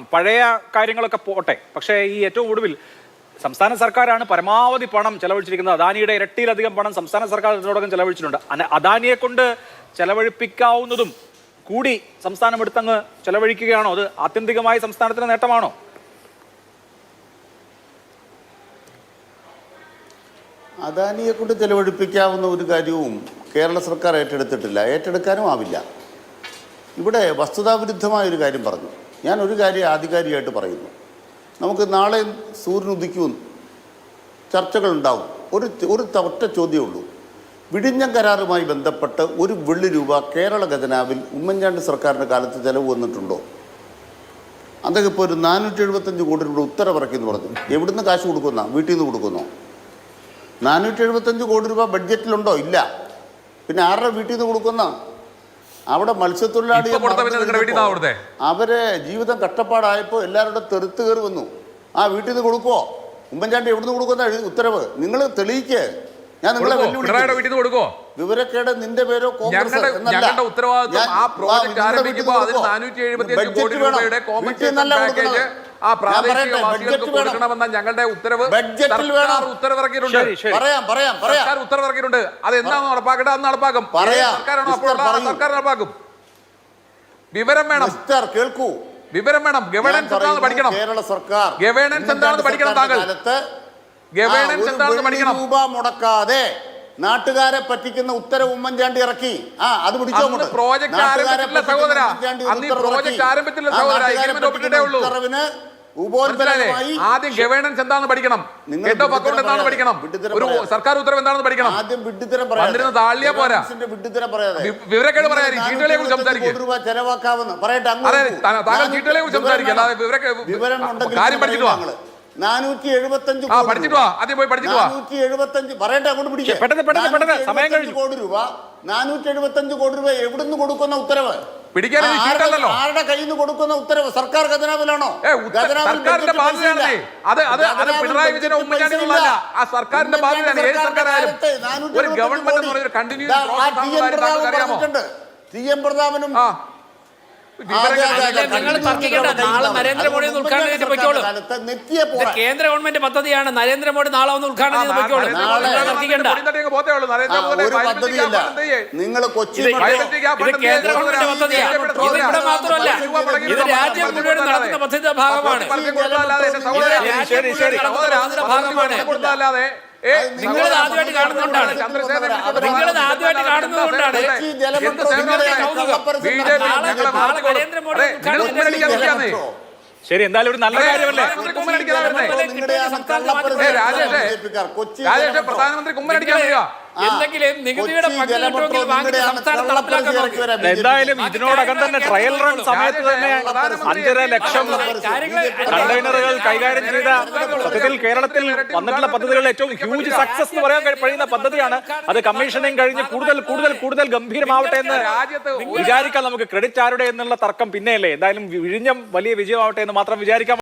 പണം പഴയ കാര്യങ്ങളൊക്കെ പോട്ടെ. പക്ഷേ ഈ ഏറ്റവും ഒടുവിൽ സംസ്ഥാന സർക്കാരാണ് പരമാവധി പണം ചെലവഴിച്ചിരിക്കുന്നത്. അദാനിയുടെ ഇരട്ടിയിലധികം പണം സംസ്ഥാന സർക്കാർ ഇതിനോടകം ചെലവഴിച്ചിട്ടുണ്ട്. അദാനിയെ കൊണ്ട് ചെലവഴിപ്പിക്കാവുന്നതും കൂടി സംസ്ഥാനം എടുത്തങ്ങ് ചെലവഴിക്കുകയാണോ? അത് ആത്യന്തികമായി സംസ്ഥാനത്തിന് നേട്ടമാണോ? അദാനിയെ കൊണ്ട് ചെലവഴിപ്പിക്കാവുന്ന ഒരു കാര്യവും കേരള സർക്കാർ ഏറ്റെടുത്തിട്ടില്ല. ഏറ്റെടുക്കാനും ആവില്ല. ഇവിടെ വസ്തുതാവിരുദ്ധമായ ഒരു കാര്യം പറഞ്ഞു. ഞാൻ ഒരു കാര്യം ആധികാരികമായിട്ട് പറയുന്നു. നമുക്ക് നാളെ സൂര്യൻ ഉദിക്കും ചർച്ചകളുണ്ടാവും. ഒരു ഒരു ഒറ്റ ചോദ്യമേ ഉള്ളൂ. വിഴിഞ്ഞം കരാറുമായി ബന്ധപ്പെട്ട് ഒരു വെള്ളി രൂപ കേരള ഖജനാവിൽ ഉമ്മൻചാണ്ടി സർക്കാരിന്റെ കാലത്ത് ചെലവ് വന്നിട്ടുണ്ടോ? അദ്ദേഹം ഇപ്പോൾ ഒരു നാനൂറ്റി എഴുപത്തഞ്ച് കോടി രൂപ ഉത്തരവിറക്കി എന്ന് പറഞ്ഞു. എവിടുന്ന് കാശ് കൊടുക്കുന്ന വീട്ടിൽ നിന്ന് കൊടുക്കുന്നോ നാനൂറ്റി എഴുപത്തഞ്ച് കോടി രൂപ ബഡ്ജറ്റിലുണ്ടോ? ഇല്ല. പിന്നെ ആരുടെ വീട്ടിൽ നിന്ന് കൊടുക്കുന്ന അവിടെ മത്സ്യത്തൊഴിലാളി? അവരെ ജീവിതം കഷ്ടപ്പാടായപ്പോൾ എല്ലാവരുടെ തെറുത്ത് കയറി വന്നു ആ വീട്ടിൽ നിന്ന് കൊടുക്കുവോ ഉമ്മൻചാണ്ടി എവിടുന്ന് കൊടുക്കുന്ന ഉത്തരവ് നിങ്ങൾ തെളിയിക്ക് ഞാൻ നിങ്ങളെ വീട്ടിൽ കൊടുക്കോ വിവരക്കേട് നിന്റെ പേരോ കോൺഗ്രസ് എന്നല്ല. ഉത്തരവാദിത്വം ആ ആ, പ്രോജക്ട് ആരംഭിക്കുമ്പോൾ അതിന്? നാനൂറ്റി കോടി. രൂപയുടെ പാക്കേജ്. ആ ഞാൻ പ്രാദേശിക ബഡ്ജറ്റ് വേണം. കൊടുക്കണമെന്ന ഞങ്ങളുടെ ഉത്തരവ് ബഡ്ജറ്റിൽ സർക്കാർ വേണം. ഉത്തരവിറക്കിയിട്ടുണ്ട്. പറയാം പറയാം പറയാം. സർക്കാർ ഉത്തരവിറക്കിയിട്ടുണ്ട്. അത് എന്നാണ് നടപ്പാക്കേണ്ടത്? അത് നടപ്പാക്കും. സർക്കാരാണോ അപ്പോൾ സർക്കാർ നടപ്പാക്കും. വിവരം വേണം. കേൾക്കൂ. വിവരം വേണം. ഗവേണൻസ് എന്താണെന്ന് പഠിക്കണം. കേരള സർക്കാർ ഗവേണൻസ് എന്താണെന്ന് പഠിക്കണം താങ്കൾ. ഗവേണൻസ് എന്താണെന്ന് പഠിക്കണം. രൂപ മുടക്കാതെ നാട്ടുകാരെ പറ്റിക്കുന്ന ഉത്തരവ് ഉമ്മൻചാണ്ടി ഇറക്കി. ആ അത് പിടിച്ചോ പ്രോജക്ട് ആരംഭിച്ചില്ല സഹോദര. പ്രോജക്ട് ആരംഭിച്ചില്ല സഹോദരാ. ഉത്തരവിന് ആദ്യം ഗവേണൻസ് എന്താണെന്ന് പഠിക്കണം? ഹെഡ് ഓഫ് അക്കൗണ്ട് എന്താണെന്ന് പഠിക്കണം? ഒരു സർക്കാർ ഉത്തരവ് എന്താണെന്ന് പഠിക്കണം? ആദ്യം വിഡ്ഢിത്തരം പറയാം താളിയാ പോരാ. വിഡ്ഢിത്തരം പറയാതെ. വിവരക്കേട് പറയാ പറയാതെ, ചീട്ടുകളെ കുറിച്ച് സംസാരിക്കും. രൂപ ചെലവാക്കാവുന്ന പറയട്ടെ താങ്കൾ ചീട്ടുകളെ കുറിച്ച് സംസാരിക്കുക അല്ലാതെ വിവരം കാര്യം പഠിച്ചിട്ട് വാ. നാനൂറ്റി എഴുപത്തഞ്ച് പഠിച്ചിട്ട് വാ. ആദ്യം പോയി പഠിച്ചിട്ട് വാ. നാനൂറ്റി എഴുപത്തഞ്ച് പറയട്ടെ അങ്ങോട്ട് പിടിക്കാം. പെട്ടെന്ന്, പെട്ടെന്ന്, പെട്ടെന്ന്, സമയം കഴിഞ്ഞു. കോടി രൂപ. നാനൂറ്റി എഴുപത്തഞ്ച് കോടി രൂപ എവിടുന്ന് കൊടുക്കുന്ന ഉത്തരവ്? പിടിക്കാൻ ആരുടെ- കയ്യിൽ നിന്ന് കൊടുക്കുന്ന ഉത്തരവ്? സർക്കാർ ഖജനാവിലാണോ? സർക്കാരിന്റെ ബാധ്യതയാണേ. അത് അത് അത് പിണറായി ആ സർക്കാരിന്റെ ബാധ്യതയാണ് ഏത് സർക്കാരായാലും ഒരു ഗവൺമെന്റ് എന്ന് പറയുന്ന കണ്ടിന്യൂസ് അറിയാമോ? ടി എം പ്രതാപനും ആ വിവരങ്ങൾ അതെ, അതെ, അതിലെ നിങ്ങൾ തർക്കിക്കേണ്ട. നാളെ ഉണ്ടാവും. നരേന്ദ്രമോദി ഒന്ന് ഉദ്ഘാടനം ചെയ്തിട്ട് ഉമ്മൻചാണ്ടി പൊയ്ക്കോളൂ. കാലത്ത് ഇത് കേന്ദ്ര ഗവൺമെന്റ് പദ്ധതിയാണ്. നരേന്ദ്രമോദി നാളെ ഒന്ന് ഉദ്ഘാടനം ചെയ്ത് പൊയ്ക്കോളൂ. നിങ്ങൾ തർക്കിക്കേണ്ട. കൊച്ചി കേന്ദ്ര ഗവൺമെന്റ് പദ്ധതിയാണ് ഇത് ഇവിടെ മാത്രമല്ല. ഇത് രാജ്യം മുഴുവൻ നടക്കുന്ന പദ്ധതിയുടെ ഭാഗമാണ്. ഭാഗമാണ്. നിങ്ങളത് ആദ്യമായിട്ട് കാണുന്നതുകൊണ്ടാണ്. നിങ്ങളത് ആദ്യമായിട്ട് കാണുന്നതുകൊണ്ടാണ്. നാളെ- നരേന്ദ്രമോദി ശരി എന്തായാലും ഒരു നല്ല കാര്യമല്ലേ രാജേഷേ. പ്രധാനമന്ത്രി കുമ്മനടിക്കാൻ വരിക. എന്തെങ്കിലും നികുതിയുടെ പങ്ക് കിട്ടുമെങ്കിൽ സംസ്ഥാനം നടപ്പിലാക്കാൻ. എന്തായാലും ഇതിനോടകം തന്നെ ട്രയൽ റൺ സമയത്ത് തന്നെ അഞ്ചര ലക്ഷം കണ്ടെയ്നറുകൾ കൈകാര്യം ചെയ്ത സത്യത്തിൽ കേരളത്തിൽ വന്നിട്ടുള്ള പദ്ധതികളിൽ ഏറ്റവും ഹ്യൂജ് സക്സസ് എന്ന് പറയാൻ കഴിയുന്ന പദ്ധതിയാണ് അത് കമ്മീഷനിങ് കഴിഞ്ഞ് കൂടുതൽ കൂടുതൽ കൂടുതൽ ഗംഭീരമാവട്ടെ എന്ന് വിചാരിക്കാം നമുക്ക് ക്രെഡിറ്റ് ആരുടെ എന്നുള്ള തർക്കം പിന്നെയല്ലേ? എന്തായാലും വിഴിഞ്ഞം വലിയ വിജയമാവട്ടെ എന്ന് മാത്രം വിചാരിക്കാം.